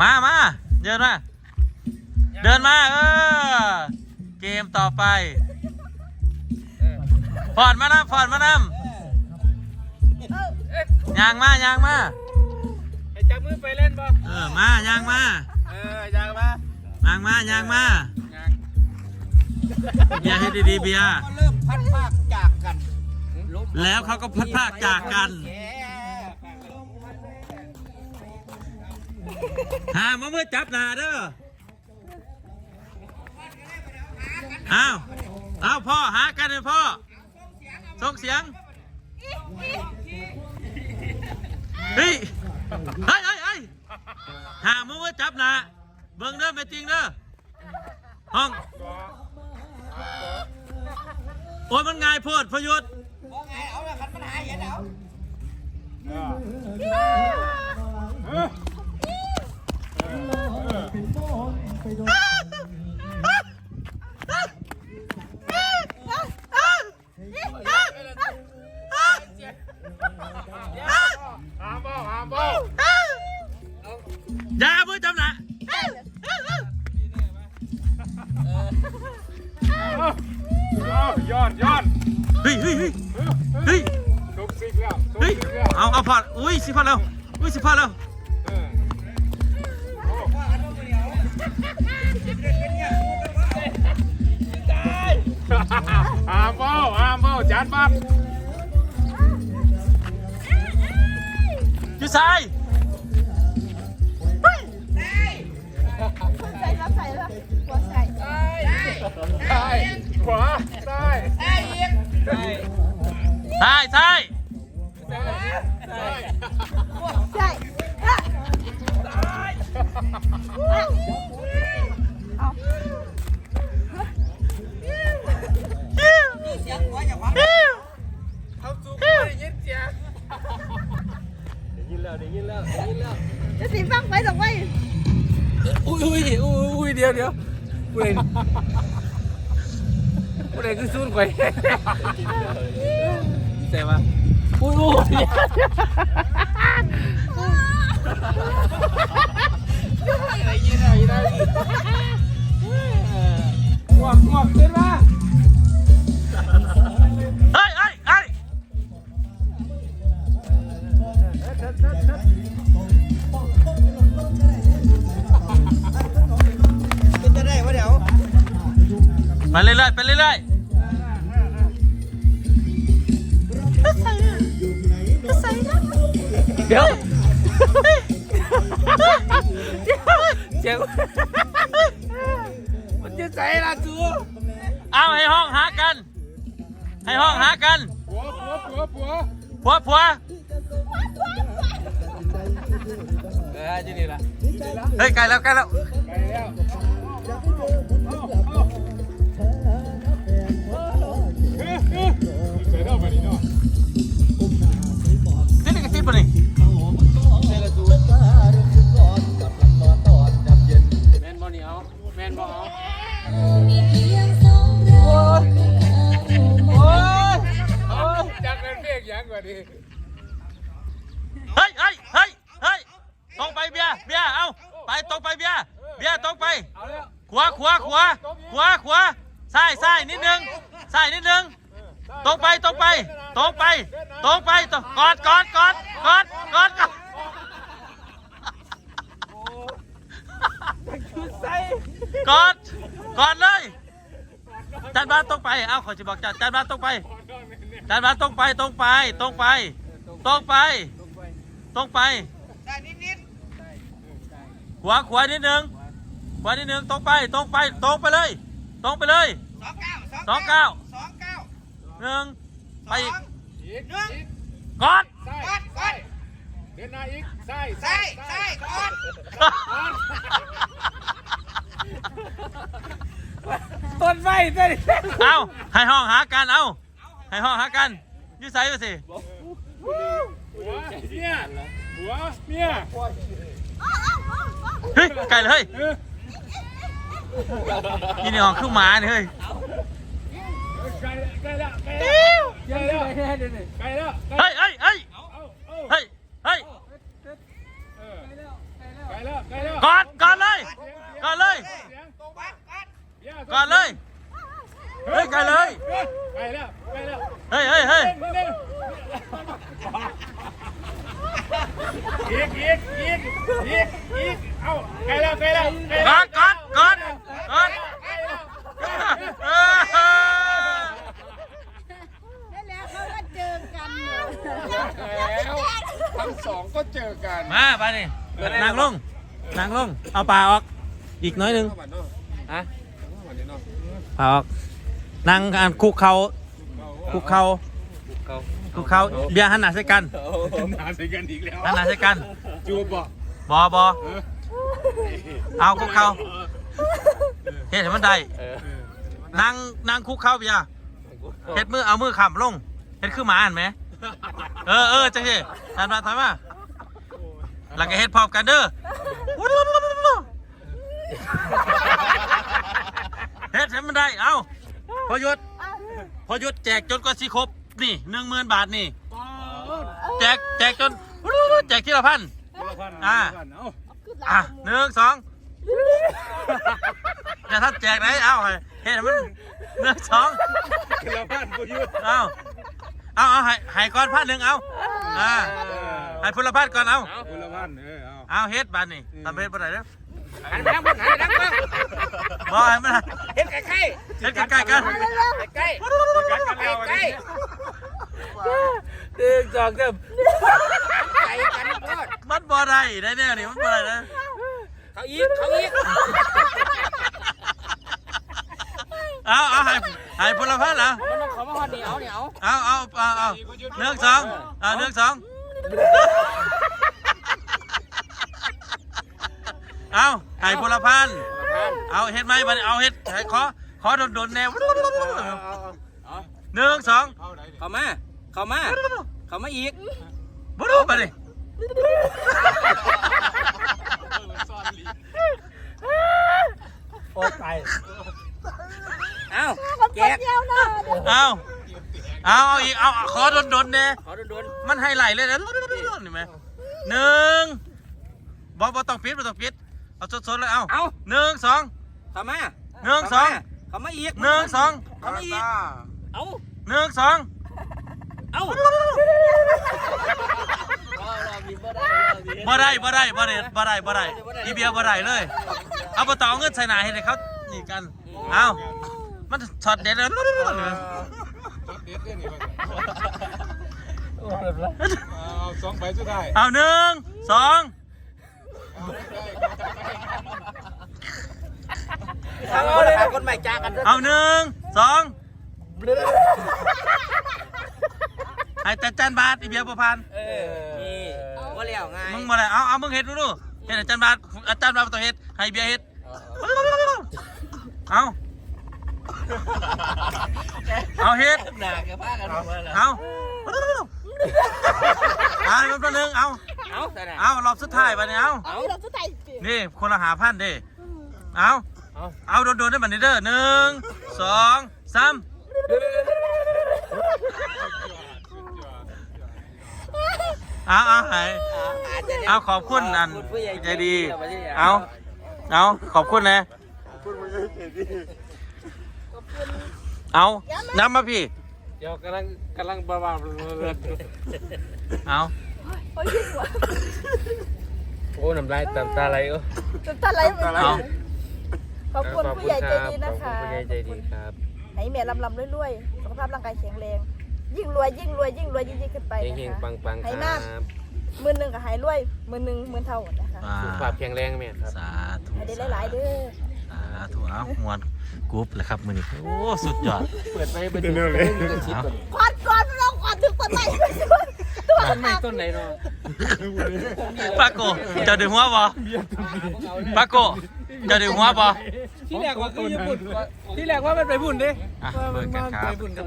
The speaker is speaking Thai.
มามาเดินมา เดินมาเออ เกมต่อไปฟอดมานำฟอดมานำยางมายางมาไอ้จับมือไปเล่นบ่เออมายางมาเอออยากมายางมายางมาอยากเบียร์ให้ดีๆเบียร์ก็เริ่มพัดภาคจากกันล้มแล้วเขาก็พัดภาคจากกัน หามาเมื่อจับหนาเด้ออ้าวอ้าวพ่อหากันเลยพ่อส่งเสียงเฮ้ยเฮ้ยเฮ้ยหามาเมื่อจับหนาเบิ่งเด้อไม่จริงเด้อห้องโอ้ยมันง่ายโพดพยุทธ์ว่าไงเอาละคันมันหายอย่าเดา ยสิบพันแล้วอุ้ยสิบพันแล้วอามเบ้าอามเบ้าจานส่ใรยูไซใช่ใช่ใช่ จะสีฟังไปสองไปอุ้ยอุ้ยอุ้ยอุ้ยเดี๋ยวเดี๋ยวอุ้ยอุ้ยคือซูนไปใช่ปะอุ้ยอุ้ย เป็นจะได้วะเดี๋ยวไปเรื่อยๆไปเรื่อยเดี๋ยวเจ้ามันจะใส่ละจูเอาให้ห้องหากัน ให้ห้องหากันผัวผัวผัวผัวผัวผัว ออจะนี่ละเฮ้ยไกลแล้วไกลแล้วไปแล้วเฮ้ยเฮ้ยใส่ได้ป่ะนี่เนาะนี่กระติบปะนี่แมนบอนี่เอาแมนบอเอาโอ้ยโอ้ยจักเป็นเรียกยังกว่าดี เฮ้ยเฮ้ยเฮ้ยเฮ้ยตรงไปเบียร์เบียร์เอาไปตรงไปเบียร์เบียร์ตรงไป เอาแล้ว ขวาขวาขวา ขวาขวาซ้ายซ้ายนิดนึงซ้ายนิดนึงตรงไปตรงไปตรงไปตรงไปตรงกอดกอดกอดกอดกอดกอดกอดกอดเลยจันบานตรงไปเอาขอจะบอกจันจันบานตรงไปจันบานตรงไปตรงไปตรงไปตรงไปตรงไปได้นิดขวาขวานิดนึง ขวานิดนึงตรงไปตรงไปตรงไปเลย ตรงไปเลยๆสองเก้าสองเก้าสองเก้าหนึ่งไปอีกอีกหนึ่งอีกกอดซ้ายกดกดเดินหน้าอีกซ้ายใส่ใส่กดต้นไม้ต้นเอาให้ห้องหากันเอาให้ห้องหากันอยืดใส่ไปสิหัวเมียหัวเมียเฮ้ยไก่เลยเฮ้ยเออ กินหองขึ้นมาเนี่ยเฮ้ยเฮ้ยเฮ้ยเฮ้ยเฮ้ยเฮ้ยก่อนก่อนเลยก่อนเลยก่อนเลยเฮ้ยก่อนเลย ทั้งสองก็เจอกันมาไปนี่นางลงนางลง เอาปลาออก อีกน้อยหนึงฮะปลาออกนางอ่านคุกเขาคุกเขาเขาคุกเขาเบียร์หันหน้าใส่กันหาใส่กันอีกแล้วหันหน้าใส่กันจูบบ่บอบอเอาคุกเขาเฮ็ดให้มันได้เออนางนางคุกเขาเบียร์เฮ็ดมือเอามือขำลงเฮ็ดคือหมาอ่านไหม เออเออจังสิถามมาถามมาแล้วก็เฮ็ดพร้อมกันเด้อเฮ็ดให้มันได้ เอาพอหยุดพอหยุดแจกจนกว่าสิครบ นี่หนึ่งหมื่นบาทนี่ แจกแจกจน แจกที่ละพัน อ่า อะหนึ่งสองอย่าทัดแจกไหนเอาให้เห็นมันหนึ่งสองคือละพันกูยืดเอา เอาเอาให้ให้ก่อนพันหนึ่งเอาอ่าให้พลพันก่อนเอาคือละพันเออเอาเอาเฮ็ดบานนี่ทำเฮ็ดบ่ได้เด้อหันไปทางบนหันไปทางบนบ่ให้มันเห็นใกล้ใกล้เฮ็ดใกล้ๆกันใกล้กัดกันแล้วใกล้หนึ่งสองสามใกล้กันโคตรมันบ่ได้ได้แน่นี่มันบ่ได้นะเขาอีกเขาอีกเอาเอาให้ให้พลพันเอามันต้อง ขอมาฮอดเหนียวเหนียวเอาเอาเอาเอาหนึ่งสองเอาหนึ่งสองเอาให้พลพันเอาเฮ็ดไหมบัดนี้เอาเฮ็ดให้ขอขอโดนๆแนวหนึ่งสองเข้ามา เข้ามา เข้ามาอีกบรู้ไปดิโอ้ตาย เอ้า คน แจก เดียวนะ เอาเอาเอาอีก เอาขอโดนๆแน่ขอโดนมันให้ไหลเลยนะนี่ไหมหนึ่งบอกบอกต้องปิดบ่ต้องปิด เอาสดๆเลย เอาๆเอาหนึ่งสองเข้ามาหนึ่งสองเข้ามาอีกหนึ่งสองเข้ามาอีก เอาหนึ่งสองเอาบ่ได้บ่ได้บ่ได้บ่ได้บ่ได้อีเบียร์บ่ได้เลย เอาไปต่อเอาเงินใส่หนาให้เขานี่กัน เอา มันช็อตเด็ดเลยเด็ดเด็ดนี่เอาสองใบสุดท้ายเอาหนึ่งสองเอาเลยคนใหม่จ้ากันเอาหนึ่งสองให้แต่จันบาทอีเบียร์ประพันธ์เออนี่ว่าแล้วไงมึงมาเลยเอาเอามึงเฮ็ดดูดูเฮ็ดอาจารย์บาทอาจารย์บาทต้องเฮ็ดให้เบียร์เฮ็ดเอา เอาเฮ็ดหนักกับผ้ากันหมดเลยเอาเอาอีกตัวหนึงเอาเอาแต่น่ะเอารอบสุดท้ายไปเนี่ยเอาเอาเราจะใส่สินี่คนละหาพันเด้เอาเอาโดนๆได้บันนี้เด้อหนึ่งสองสามเอาเอาให้เอาขอบคุณอันใจดี เอาเอาขอบคุณนะ เอาน้ำมาพี่ เดี๋ยวกำลังกำลังบ้าบ้าเอาโอ้ยขึ้นหัวโอ้น้ำลายตามตาไหลก็จนตาไหลหมดเลยขอบคุณผู้ใหญ่ใจดีนะคะขอบคุณผู้ใหญ่ใจดีครับให้แม่ลำลำรวยๆสุขภาพร่างกายแข็งแรง ยิ่งรวยยิ่งรวยยิ่งรวยยิ่งยิ่งขึ้นไปเฮนะงคะๆปังๆให้คมารักบหมื่นหนึ่งก็หายรวยหมื่นหนึ่งหมื่นเท่านะคะอ่าสุขภาพแข็งแรงแม่ครับสาธุให้ได้หลายๆเด้อสาธุเอามวน กรุ๊ปเลยครับมือนี้โอ้สุดยอดเปิดไปเป็นเรื่องเลยเอาควันก่อนเราควันถึงต้นไม้ตัวต้นไม้ต้นไหนเนาะปาโกเจะดึงหัวบ่ปาโกเจะดึงหัวบ่ที่แรกว่าคือญี่ปุ่นที่แรกว่ามันไปบุ่นดิอะเบิ่งกันครับไปบุ่นกัน